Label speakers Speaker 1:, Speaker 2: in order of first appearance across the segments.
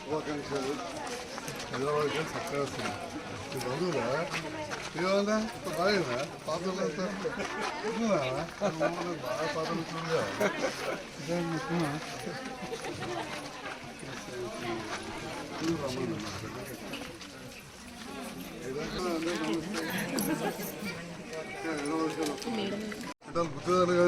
Speaker 1: శుభాకాంక్షలు హైదరాబాద్కి చక్కగా వస్తుంది మీ బంధువులా ఏమన్నా బాగా పాత్రలంతా బాగా పాత్రలు చూడగా గుర్తుదారు కానీ ఆయన మిగిలాలి నేను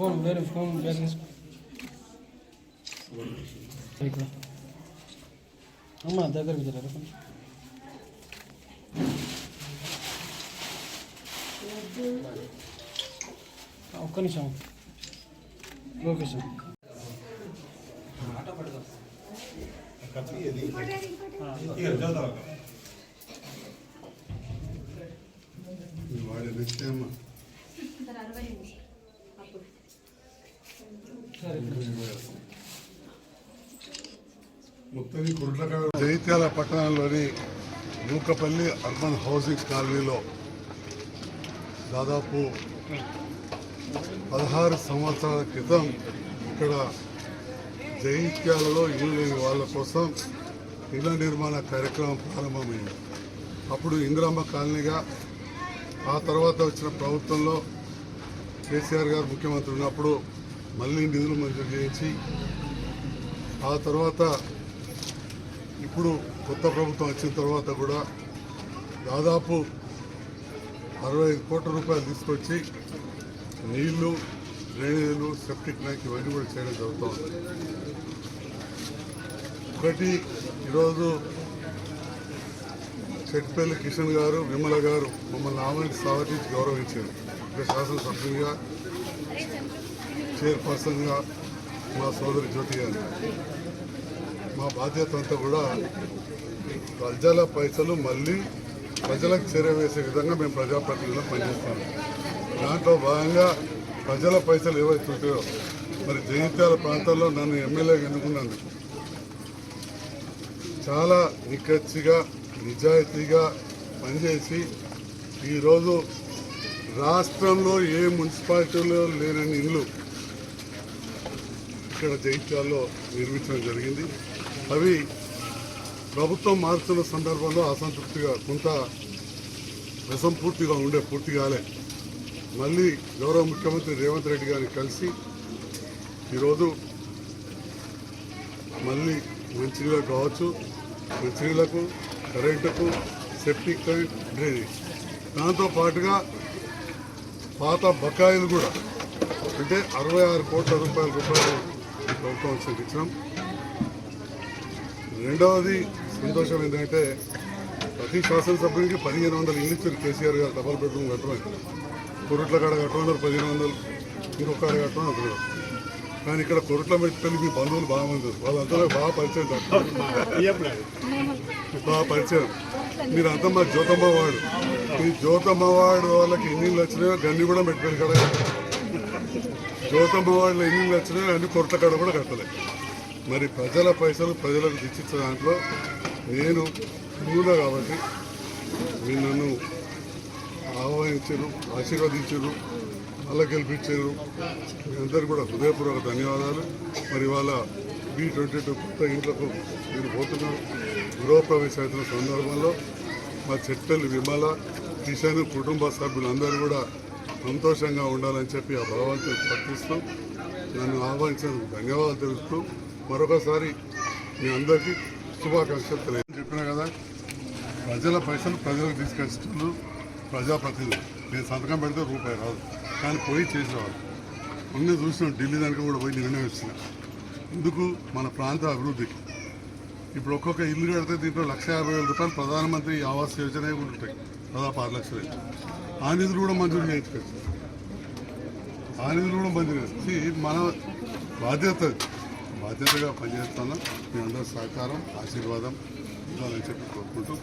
Speaker 2: ఫోన్ వేరే ఫోన్ బ్యాగ్ తీసుకో ఇక్కడ అమ్మ దగ్గరికి జరగరా కొంచెం ఆ, ఒక్క నిమిషం. లొకేషన్
Speaker 1: వాడి నిశ్చయమ్మ ముత్తని కుర్లకాడ జైత్యాల పట్టణంలోని నూకపల్లి అర్బన్ హౌసింగ్ కాలనీలో దాదాపు పదహారు సంవత్సరాల క్రితం ఇక్కడ జైత్యాలలో ఇల్లు లేని వాళ్ళ కోసం ఇళ్ళ నిర్మాణ కార్యక్రమం ప్రారంభమైంది. అప్పుడు ఇందిరమ్మ కాలనీగా ఆ తర్వాత వచ్చిన ప్రభుత్వంలో కేసీఆర్ గారు ముఖ్యమంత్రి ఉన్నప్పుడు మళ్ళీ నిధులు మంజూరు చేయించి ఆ తర్వాత ఇప్పుడు కొత్త ప్రభుత్వం వచ్చిన తర్వాత కూడా దాదాపు అరవై ఐదు కోట్ల రూపాయలు తీసుకొచ్చి నీళ్ళు డ్రైనేజీలు సెప్టిక్ ట్యాంక్ ఇవన్నీ కూడా చేయడం జరుగుతుంది ఒకటి ఈరోజు చెట్పల్లి కిషన్ గారు విమల గారు మమ్మల్ని ఆమెను స్వాగతించి గౌరవించారు. ఇక్కడ శాసనసభ్యులుగా చైర్పర్సన్గా మా సోదరి జ్యోతి గారు. మా బాధ్యత అంతా కూడా ప్రజల పైసలు మళ్ళీ ప్రజలకు చేరవేసే విధంగా మేము ప్రజాప్రతినిధులు పనిచేస్తాం దాంట్లో భాగంగా ప్రజల పైసలు ఏవైతే ఉంటాయో మరి జగిత్యాల ప్రాంతంలో నన్ను ఎమ్మెల్యేగా ఎన్నుకున్నందుకు చాలా నిక్కచ్చిగా నిజాయితీగా పనిచేసి ఈరోజు రాష్ట్రంలో ఏ మున్సిపాలిటీలో లేనని ఇల్లు ఇక్కడ జైత్యాల్లో నిర్మించడం జరిగింది. అవి ప్రభుత్వం మారుతున్న సందర్భంలో అసంతృప్తిగా కొంత రసం పూర్తిగా ఉండే పూర్తి కాలే. మళ్ళీ గౌరవ ముఖ్యమంత్రి రేవంత్ రెడ్డి గారిని కలిసి ఈరోజు మళ్ళీ మంచినీళ్ళకు కావచ్చు మంచినీళ్ళకు కరెంటుకు సెప్టిక్ కరెంట్ డ్రైనేజ్. దాంతో పాటుగా పాత బకాయిలు కూడా అంటే అరవై ఆరు కోట్ల రూపాయల రూపాయలు ప్రభుత్వం వచ్చి ఇచ్చినాం రెండవది సంతోషం ఏంటంటే ప్రతి శాసనసభ్యునికి పదిహేను వందలు ఇల్లు కేసీఆర్ గారు డబల్ బెడ్రూమ్ కట్టమని. కొరుట్ల కాడ కట్టమన్నారు పదిహేను వందలు ఇంకొక కాడ కట్టమని అంటున్నారు కానీ ఇక్కడ కొరుట్ల పెట్టుకొని మీ బంధువులు బాగా మంది వాళ్ళంతా బాగా పరిచయం బాగా పరిచయం. మీరంతా మా జ్యోతమ్మ వాడు. ఈ జ్యోతమ్మ వాడు వాళ్ళకి ఎన్ని వచ్చినాయో గన్ని కూడా పెట్టుకొని కదా జ్యోతమ్మ వాళ్ళు ఎన్ని ఇళ్ళు అన్ని కొరత కాడ కూడా కట్టలే. మరి ప్రజల పైసలు ప్రజలకు తెచ్చిచ్చే దాంట్లో నేను హిందువుగా కాబట్టి మీరు నన్ను ఆహ్వానించారు ఆశీర్వదించారు అలా గెలిపించారు. మీ అందరు కూడా హృదయపూర్వక ధన్యవాదాలు. మరి ఇవాళ బి ట్వంటీ టూ కొత్త ఇంట్లకు మీరు పోతున్నారు గృహప్రవేశం అవుతున్న సందర్భంలో మా చెట్టెలు విమల కిషన్ కుటుంబ సభ్యులందరూ కూడా సంతోషంగా ఉండాలని చెప్పి ఆ భగవంతుని ప్రార్థిస్తూ నన్ను ఆహ్వానించినందుకు ధన్యవాదాలు తెలుపుతూ మరొకసారి మీ అందరికీ శుభాకాంక్షలు తెలియదు చెప్పినా కదా ప్రజల పైసలు ప్రజలకు తీసుకొచ్చేటప్పుడు ప్రజాప్రతినిధులు నేను సంతకం పెడితే రూపాయి రాదు. కానీ పోయి చేసేవాళ్ళు. అన్నీ చూసినాం ఢిల్లీ దానికి కూడా పోయి నిర్ణయం వచ్చిన. ఎందుకు మన ప్రాంత అభివృద్ధికి ఇప్పుడు ఒక్కొక్క ఇల్లు కడితే దీంట్లో లక్ష యాభై వేల రూపాయలు ప్రధానమంత్రి ఆవాస్ యోజన ఉంటాయి. దాదాపు ఆరు లక్షలు ఆ నిధులు కూడా మంజూరు చేయించుకోవచ్చు ఆ నిధులు కూడా మంజూరు చేసి మన బాధ్యత. బాధ్యతగా పనిచేస్తున్నా మీ అందరి సహకారం ఆశీర్వాదం ఇవ్వాలని చెప్పి కోరుకుంటూ